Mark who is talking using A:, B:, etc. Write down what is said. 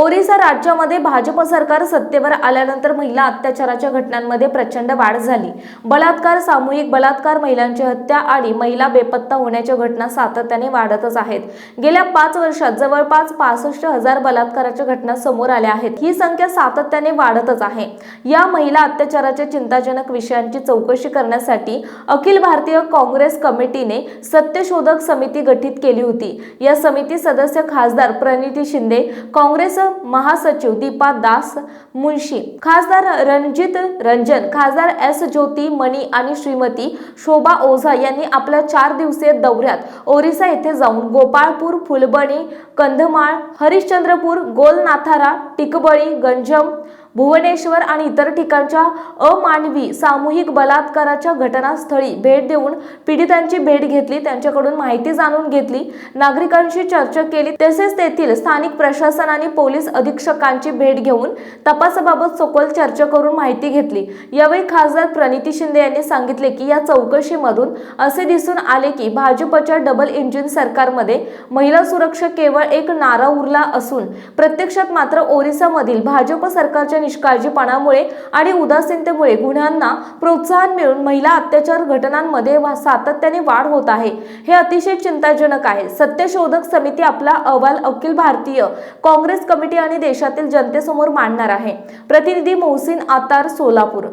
A: ओरिसा राज्यामध्ये भाजप सरकार सत्तेवर आल्यानंतर महिला अत्याचाराच्या घटनांमध्ये प्रचंड वाढ झाली. बलात्कार सामूहिक बलात्कार महिलांची हत्या आणि महिला बेपत्ता होण्याच्या घटना सातत्याने वाढतच आहेत. गेल्या पाच वर्षात जवळपास पासष्ट हजार बलात्काराच्या घटना समोर आल्या आहेत. ही संख्या सातत्याने वाढतच आहे. या महिला अत्याचाराच्या चिंताजनक विषयांची चौकशी करण्यासाठी अखिल भारतीय काँग्रेस कमिटीने सत्यशोधक समिती गठीत केली होती. या समिती सदस्य खासदार प्रणिती शिंदे काँग्रेस महासचिव दीपा दास मुंशी खासदार रणजित रंजन खासदार एस ज्योती मणी आणि श्रीमती शोभा ओझा यांनी आपल्या चार दिवसीय दौऱ्यात ओरिसा येथे जाऊन गोपाळपूर फुलबणी कंधमाळ हरिश्चंद्रपूर गोलनाथारा टिकबळी गंजम भुवनेश्वर आणि इतर ठिकाणच्या अमानवी सामूहिक बलात्काराच्या घटनास्थळी भेट देऊन पीडितांची भेट घेतली त्यांच्याकडून माहिती जाणून घेतली नागरिकांशी चर्चा केली. तसेच तेथील स्थानिक प्रशासन आणि पोलीस अधीक्षकांची भेट घेऊन तपासाबाबत सखोल चर्चा करून माहिती घेतली. यावेळी खासदार प्रणिती शिंदे यांनी सांगितले की या चौकशीमधून असे दिसून आले की भाजपच्या डबल इंजिन सरकारमध्ये महिला सुरक्षा केवळ एक नारा उरला असून प्रत्यक्षात मात्र ओरिसामधील भाजप सरकारच्या निष्काळजीपणामुळे आणि उदासीनतेमुळे गुन्ह्यांना प्रोत्साहन मिळून महिला अत्याचार घटनांमध्ये सातत्याने वाढ होत आहे. हे अतिशय चिंताजनक आहे. सत्यशोधक समिती आपला अहवाल अखिल भारतीय काँग्रेस कमिटी आणि देशातील जनतेसमोर मांडणार आहे. प्रतिनिधी मोहसिन आतार सोलापूर.